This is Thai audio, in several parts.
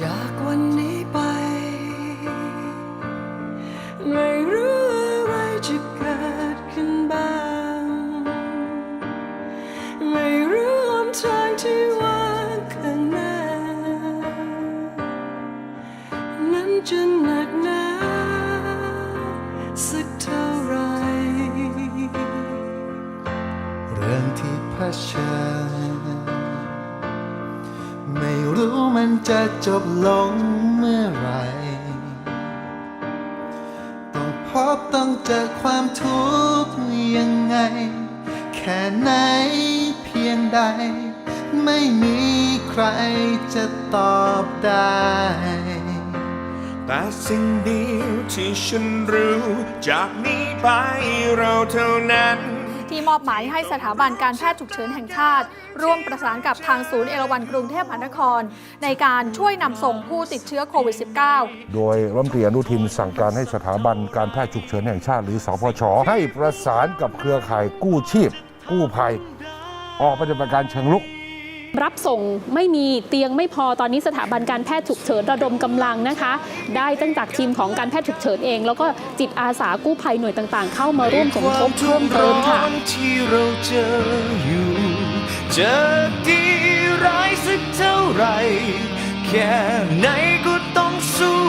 จากวันนี้ไป ไม่รู้อะไรจะเกิดขึ้นบ้าง ไม่รู้หนทางที่ว่างข้างหน้า นั้นจะหนักหนาสักเท่าไร เรื่องที่เผชิญ ไม่รู้มันจะจบลงเมื่อไรต้องพบต้องเจอความทุกข์ยังไง แค่ไหนเพียงใด ไม่มีใครจะตอบได้ แต่สิ่งเดียวที่ฉันรู้ จากนี้ไปเราเท่านั้น ที่มอบหมายให้สถาบันการแพทย์ฉุกเฉินแห่งชาติ ร่วมประสานกับทางศูนย์เอราวัณกรุงเทพมหานคร ในการช่วยนำส่งผู้ติดเชื้อโควิด -19 โดยรัฐมนตรีอนุทินสั่งการให้สถาบันการแพทย์ฉุกเฉินแห่งชาติ หรือสพชให้ประสานกับเครือข่ายกู้ชีพ กู้ภัย ออกปฏิบัติการเชิงลุก รับส่งไม่มีเตียงไม่พอตอนนี้สถาบันการแพทย์ฉุกเฉินระดมกำลังนะคะ ได้ตั้งจากทีมของการแพทย์ฉุกเฉินเอง แล้วก็จิตอาสากู้ภัยหน่วยต่างๆ เข้ามาร่วมสมทบเพิ่มเติมค่ะที่เราเจออยู่จะดีร้ายสักเท่าไรแค่ไหนก็ต้องสู้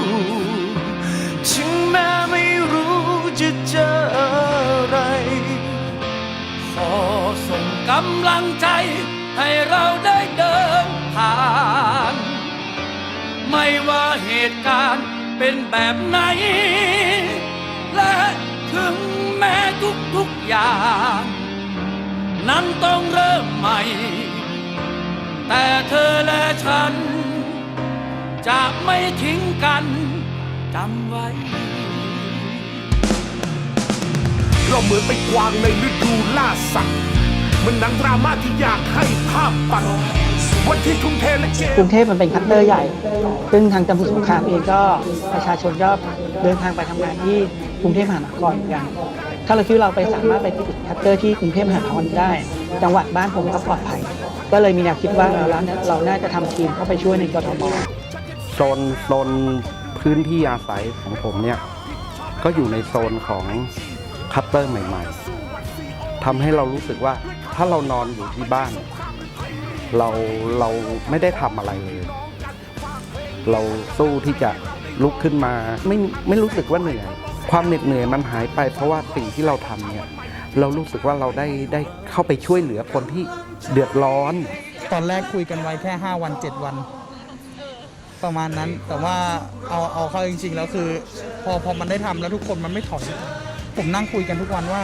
ถึงแม้ไม่รู้จะเจออะไรขอส่งกำลังใจ ตุการณ์เป็นแบบไหน และถึงแม้ทุกๆอย่าง นั้นต้องเริ่มใหม่ แต่เธอและฉัน จะไม่ทิ้งกันจำไว้เราเหมือนไปกวางในฤดูล่าสัตว์มันหนังดราม่าที่อยากให้ภาพปัน ที่ทุ่มเทและเกมกรุงเทพมันเป็นคัตเตอร์ใหญ่ ซึ่งทางจังหวัดสมุทรสงครามเองก็ประชาชนก็เดินทางไปทำงานที่กรุงเทพมหานครเหมือนกันถ้าเราคิดว่าเราไปสามารถไปติดคัตเตอร์ที่กรุงเทพมหานครได้ จังหวัดบ้านผมก็ปลอดภัย ก็เลยมีแนวคิดว่าเออเราเราน่าจะทำทีมเข้าไปช่วยในกทมโซนโซนพื้นที่อาศัยของผมเนี่ยก็อยู่ในโซนของคัตเตอร์ใหม่ ๆทำให้เรารู้สึกว่าถ้าเรานอนอยู่ที่บ้าน เราเราไม่ได้ทำอะไรเลย เราสู้ที่จะลุกขึ้นมาไม่ไม่รู้สึกว่าเหนื่อย ความเหน็ดเหนื่อยมันหายไป เพราะว่าสิ่งที่เราทำเนี่ยเรารู้สึกว่าเราได้ได้เข้าไปช่วยเหลือคนที่เดือดร้อน ตอนแรกคุยกันไว้แค่ 5 วัน 7 วัน ประมาณนั้นแต่ว่าเอาเอาเข้าจริง ๆ แล้วคือ พอพอมันได้ทำแล้วทุกคนมันไม่ถอย ผมนั่งคุยกันทุกวันว่า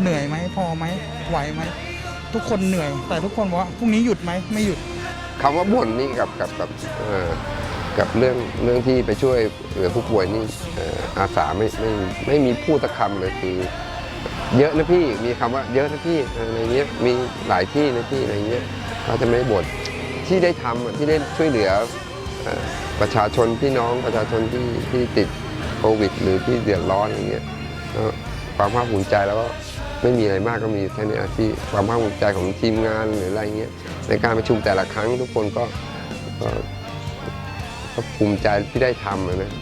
เหนื่อยไหมพอไหมไหวไหม ทุกคนเหนื่อย แต่ทุกคนบอกว่าพรุ่งนี้หยุดไหมไม่หยุดคำว่าบ่นนี่กับกับกับเอ่อกับเรื่องเรื่องที่ไปช่วยเหลือผู้ป่วยนี่เอ่ออาสาไม่ไม่ไม่มีพูดตะคำเลยคือ เยอะนะพี่มีคำว่าเยอะนะพี่อะไรเงี้ยมีหลายที่นะพี่อะไรเงี้ยเขาจะไม่บ่นที่ได้ทำอะที่ได้ช่วยเหลือเอ่อประชาชนพี่น้องประชาชนที่ที่ติดโควิด หรือที่เดือดร้อนอย่างเงี้ยก็ความภาคภูมิใจแล้วก็ ไม่มีอะไรมากก็มีแค่นี้อะที่ความภาคภูมิใจของทีมงานหรืออะไรเงี้ยในการประชุมแต่ละครั้งทุกคนก็ก็ภูมิใจที่ได้ทำนะ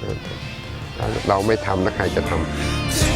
เราไม่ทำแล้วใครจะทำ